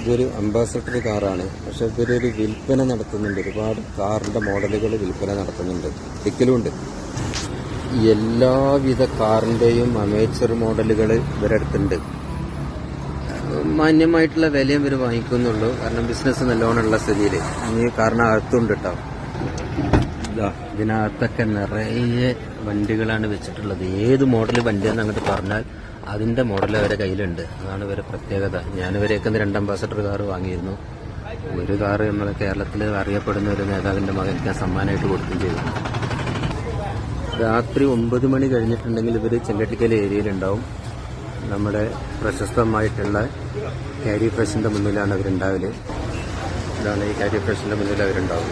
ഇതൊരു അംബാസഡർ കാറാണ്. പക്ഷെ ഇവരൊരു വിൽപ്പന നടത്തുന്നുണ്ട്. ഒരുപാട് കാറിന്റെ മോഡലുകൾ വിൽപ്പന നടത്തുന്നുണ്ട്. ടിക്കലുണ്ട് എല്ലാവിധ കാറിന്റെയും അമേച്ചർ മോഡലുകൾ ഇവരുടെ അടുത്തുണ്ട് മാന്യമായിട്ടുള്ള വിലയും ഇവർ വാങ്ങിക്കുന്നുള്ളൂ. കാരണം ബിസിനസ് നല്ലോണമുള്ള സ്ഥിതിയിൽ ഇനി കാരണം അകത്തുണ്ട് കേട്ടോ ഇതാ ഇതിനകത്തൊക്കെ നിറയെ വണ്ടികളാണ് വെച്ചിട്ടുള്ളത്. ഏത് മോഡൽ വണ്ടിയാന്ന് അങ്ങോട്ട് പറഞ്ഞാൽ അതിന്റെ മോഡൽ അവരെ കയ്യിലുണ്ട്. അതാണ് ഇവരെ പ്രത്യേകത. ഞാനിവരെയൊക്കെ രണ്ട് അംബാസഡർ കാർ വാങ്ങിയിരുന്നു. ഒരു കാർ നമ്മളെ കേരളത്തിൽ അറിയപ്പെടുന്ന ഒരു നേതാവിന്റെ മകൻ ഞാൻ സമ്മാനമായിട്ട് കൊടുക്കുകയും ചെയ്തു. രാത്രി ഒമ്പത് മണി കഴിഞ്ഞിട്ടുണ്ടെങ്കിൽ ഇവർ ചെങ്കട്ടിക്കൽ ഏരിയയിലുണ്ടാവും. നമ്മുടെ പ്രശസ്തമായിട്ടുള്ള കാരി ഫ്രഷിന്റെ മുന്നിലാണ് അവരുണ്ടാവൽ. ഇതാണ് ഈ കാരി ഫ്രഷിന്റെ മുന്നിൽ അവരുണ്ടാവും.